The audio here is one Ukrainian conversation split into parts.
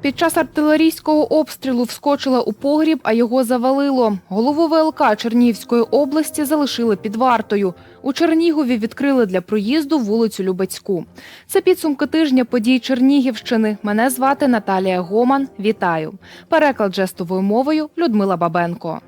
Під час артилерійського обстрілу вскочила у погріб, а його завалило. Голову ВЛК Чернігівської області залишили під вартою. У Чернігові відкрили для проїзду вулицю Любецьку. Це підсумки тижня подій Чернігівщини. Мене звати Наталія Гоман. Вітаю. Переклад жестовою мовою Людмила Бабенко.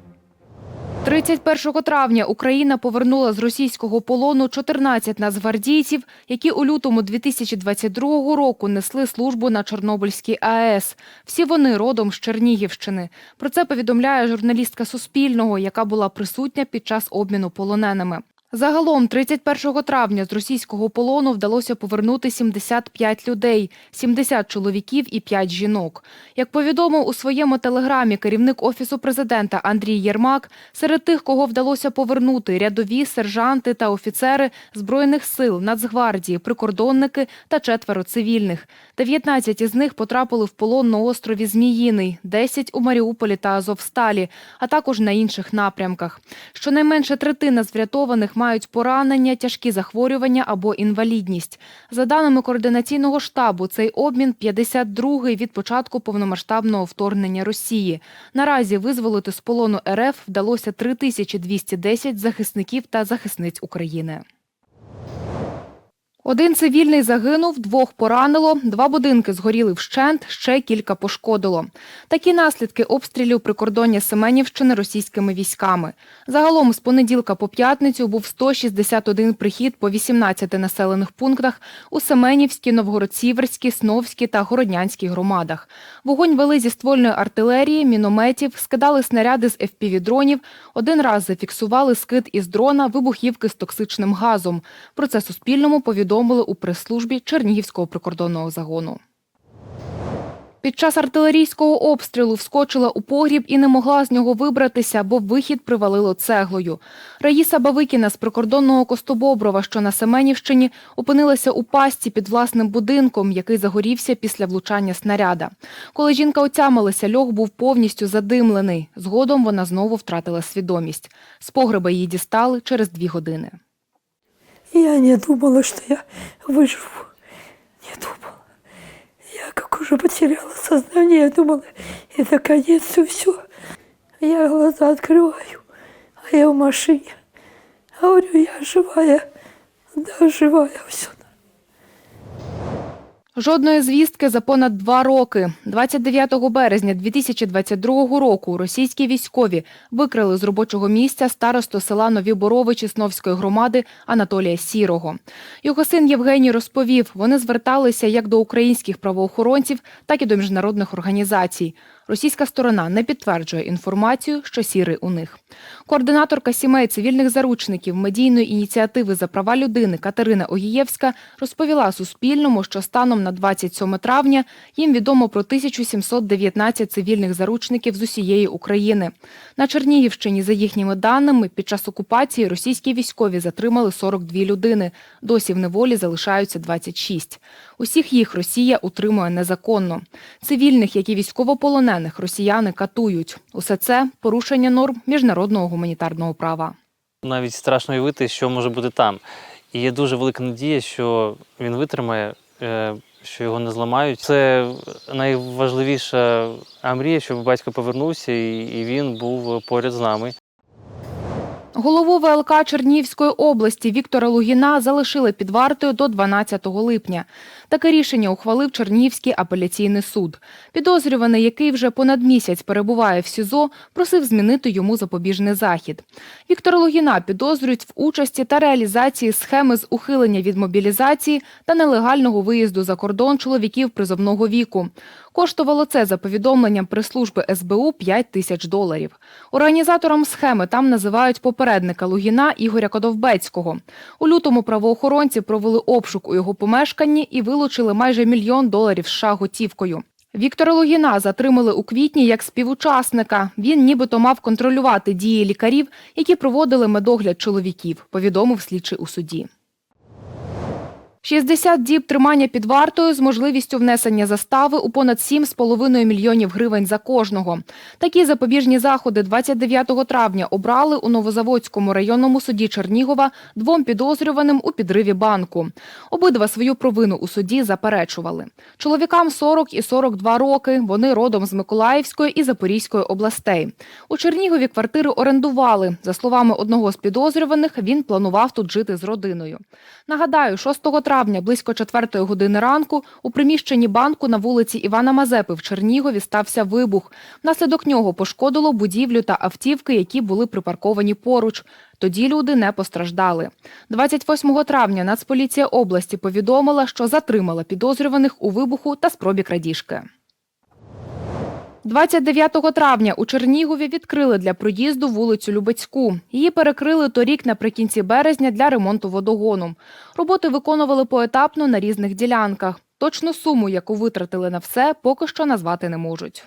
31 травня Україна повернула з російського полону 14 нацгвардійців, які у лютому 2022 року несли службу на Чорнобильській АЕС. Всі вони родом з Чернігівщини. Про це повідомляє журналістка Суспільного, яка була присутня під час обміну полоненими. Загалом 31 травня з російського полону вдалося повернути 75 людей, 70 чоловіків і 5 жінок. Як повідомив у своєму телеграмі керівник офісу президента Андрій Єрмак, серед тих, кого вдалося повернути, рядові, сержанти та офіцери збройних сил, Нацгвардії, прикордонники та четверо цивільних. 19 із них потрапили в полон на острові Зміїний, 10 у Маріуполі та Азовсталі, а також на інших напрямках. Щонайменше третина з врятованих мають поранення, тяжкі захворювання або інвалідність. За даними координаційного штабу, цей обмін 52-й від початку повномасштабного вторгнення Росії. Наразі визволити з полону РФ вдалося 3210 захисників та захисниць України. Один цивільний загинув, двох поранило, два будинки згоріли вщент, ще кілька пошкодило. Такі наслідки обстрілів прикордоння Семенівщини російськими військами. Загалом з понеділка по п'ятницю був 161 прихід по 18 населених пунктах у Семенівській, Новгород-Сіверській, Сновській та Городнянській громадах. Вогонь вели зі ствольної артилерії, мінометів, скидали снаряди з FPV-дронів, один раз зафіксували скид із дрона вибухівки з токсичним газом. Про це Суспільному повідомили у прес-службі Чернігівського прикордонного загону. Під час артилерійського обстрілу вскочила у погріб і не могла з нього вибратися, бо вихід привалило цеглою. Раїса Бавикіна з прикордонного Костобоброва, що на Семенівщині, опинилася у пастці під власним будинком, який загорівся після влучання снаряда. Коли жінка отямилася, льох був повністю задимлений. Згодом вона знову втратила свідомість. З погреба її дістали через дві години. Я не думала, что я выживу. Не думала. Я как уже потеряла сознание, я думала, это конец, все. Я глаза открываю, а я в машине. Говорю, я живая. Да, живая все. Жодної звістки за понад два роки. 29 березня 2022 року російські військові викрили з робочого місця старосту села Нові Борови Чесновської громади Анатолія Сірого. Його син Євгеній розповів, вони зверталися як до українських правоохоронців, так і до міжнародних організацій. Російська сторона не підтверджує інформацію, що сірий у них. Координаторка сімей цивільних заручників медійної ініціативи за права людини Катерина Огієвська розповіла Суспільному, що станом на 27 травня їм відомо про 1719 цивільних заручників з усієї України. На Чернігівщині, за їхніми даними, під час окупації російські військові затримали 42 людини. Досі в неволі залишаються 26. Усіх їх Росія утримує незаконно. Цивільних, як і військовополонених, росіяни катують. Усе це порушення норм міжнародного гуманітарного права. Навіть страшно уявити, що може бути там. І є дуже велика надія, що він витримає, е, що його не зламають. Це найважливіша мрія, щоб батько повернувся і і він був поряд з нами. Голову ВЛК Чернігівської області Віктора Лугіна залишили під вартою до 12 липня. Таке рішення ухвалив Чернігівський апеляційний суд. Підозрюваний, який вже понад місяць перебуває в СІЗО, просив змінити йому запобіжний захід. Віктора Лугіна підозрюють в участі та реалізації схеми з ухилення від мобілізації та нелегального виїзду за кордон чоловіків призовного віку. Коштувало це за повідомленням прес-служби СБУ 5 тисяч доларів. Організатором схеми там називають попередника Лугіна Ігоря Кодовбецького. У лютому правоохоронці провели обшук у його помешканні і вилучили майже мільйон доларів США готівкою. Віктора Лугіна затримали у квітні як співучасника. Він нібито мав контролювати дії лікарів, які проводили медогляд чоловіків, повідомив слідчий у суді. 60 діб тримання під вартою з можливістю внесення застави у понад 7,5 мільйонів гривень за кожного. Такі запобіжні заходи 29 травня обрали у Новозаводському районному суді Чернігова двом підозрюваним у підриві банку. Обидва свою провину у суді заперечували. Чоловікам 40 і 42 роки. Вони родом з Миколаївської і Запорізької областей. У Чернігові квартири орендували. За словами одного з підозрюваних, він планував тут жити з родиною. Нагадаю, 6 травня близько 4 години ранку у приміщенні банку на вулиці Івана Мазепи в Чернігові стався вибух. Внаслідок нього пошкодило будівлю та автівки, які були припарковані поруч. Тоді люди не постраждали. 28 травня Нацполіція області повідомила, що затримала підозрюваних у вибуху та спробі крадіжки. 29 травня у Чернігові відкрили для проїзду вулицю Любецьку. Її перекрили торік наприкінці березня для ремонту водогону. Роботи виконували поетапно на різних ділянках. Точну суму, яку витратили на все, поки що назвати не можуть.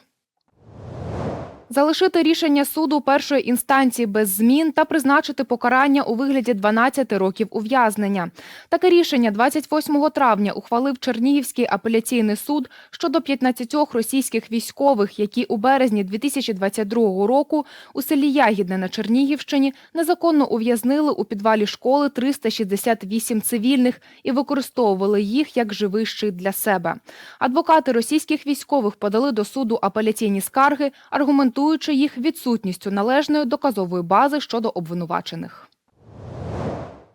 Залишити рішення суду першої інстанції без змін та призначити покарання у вигляді 12 років ув'язнення. Таке рішення 28 травня ухвалив Чернігівський апеляційний суд щодо 15 російських військових, які у березні 2022 року у селі Ягідне на Чернігівщині незаконно ув'язнили у підвалі школи 368 цивільних і використовували їх як живий щит для себе. Адвокати російських військових подали до суду апеляційні скарги, аргументуючи їх відсутністю належної доказової бази щодо обвинувачених.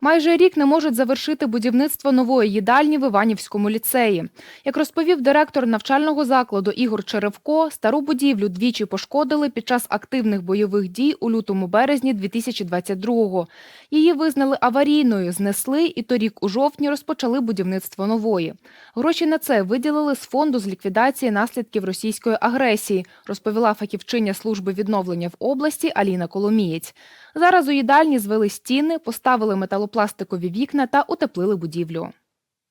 Майже рік не можуть завершити будівництво нової їдальні в Іванівському ліцеї. Як розповів директор навчального закладу Ігор Черевко, стару будівлю двічі пошкодили під час активних бойових дій у лютому-березні 2022-го. Її визнали аварійною, знесли і торік у жовтні розпочали будівництво нової. Гроші на це виділили з фонду з ліквідації наслідків російської агресії, розповіла фахівчиня служби відновлення в області Аліна Коломієць. Зараз у їдальні звели стіни, поставили металопластикові вікна та утеплили будівлю.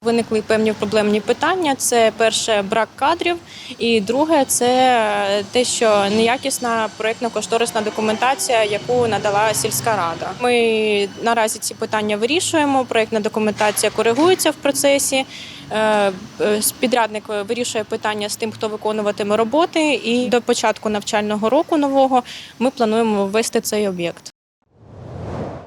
Виникли певні проблемні питання. Це перше брак кадрів, і друге це те, що неякісна проєктно-кошторисна документація, яку надала сільська рада. Ми наразі ці питання вирішуємо. Проєктна документація коригується в процесі. Е, е, Підрядник вирішує питання з тим, хто виконуватиме роботи. І до початку навчального року нового ми плануємо ввести цей об'єкт.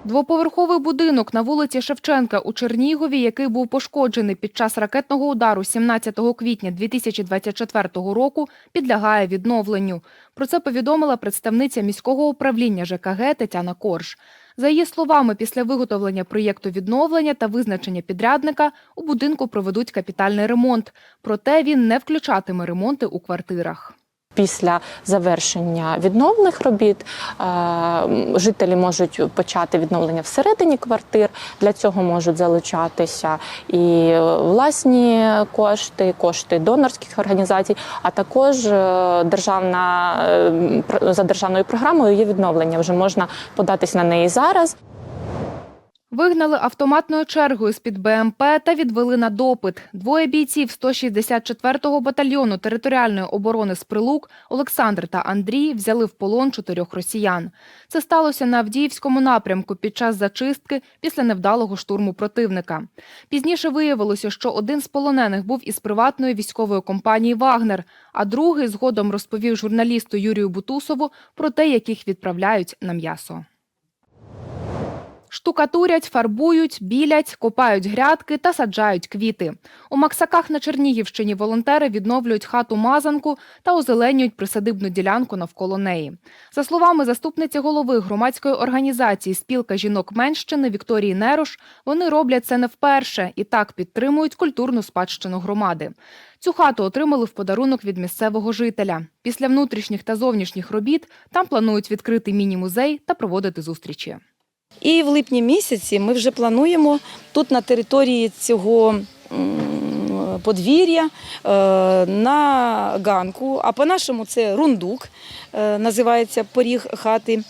Двоповерховий будинок на вулиці Шевченка у Чернігові, який був пошкоджений під час ракетного удару 17 квітня 2024 року, підлягає відновленню. Про це повідомила представниця міського управління ЖКГ Тетяна Корж. За її словами, після виготовлення проєкту відновлення та визначення підрядника у будинку проведуть капітальний ремонт. Проте він не включатиме ремонти у квартирах. Після завершення відновлених робіт е, жителі можуть почати відновлення всередині квартир. Для цього можуть залучатися і власні кошти, кошти донорських організацій, а також е, державна е, за державною програмою є відновлення. Вже можна податись на неї зараз. Вигнали автоматною чергою з-під БМП та відвели на допит. Двоє бійців 164-го батальйону територіальної оборони з Прилук Олександр та Андрій взяли в полон чотирьох росіян. Це сталося на Авдіївському напрямку під час зачистки після невдалого штурму противника. Пізніше виявилося, що один з полонених був із приватної військової компанії «Вагнер», а другий згодом розповів журналісту Юрію Бутусову про те, яких відправляють на м'ясо. Штукатурять, фарбують, білять, копають грядки та саджають квіти. У Максаках на Чернігівщині волонтери відновлюють хату Мазанку та озеленюють присадибну ділянку навколо неї. За словами заступниці голови громадської організації Спілка жінок Менщини Вікторії Нерош, вони роблять це не вперше і так підтримують культурну спадщину громади. Цю хату отримали в подарунок від місцевого жителя. Після внутрішніх та зовнішніх робіт там планують відкрити міні-музей та проводити зустрічі. І в липні місяці ми вже плануємо тут на території цього подвір'я е, на ганку, а по-нашому це рундук, е, називається поріг хати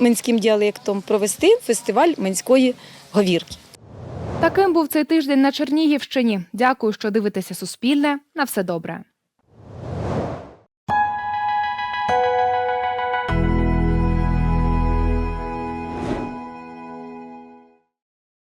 менським діалектом, провести фестиваль менської говірки. Таким був цей тиждень на Чернігівщині. Дякую, що дивитеся Суспільне. На все добре.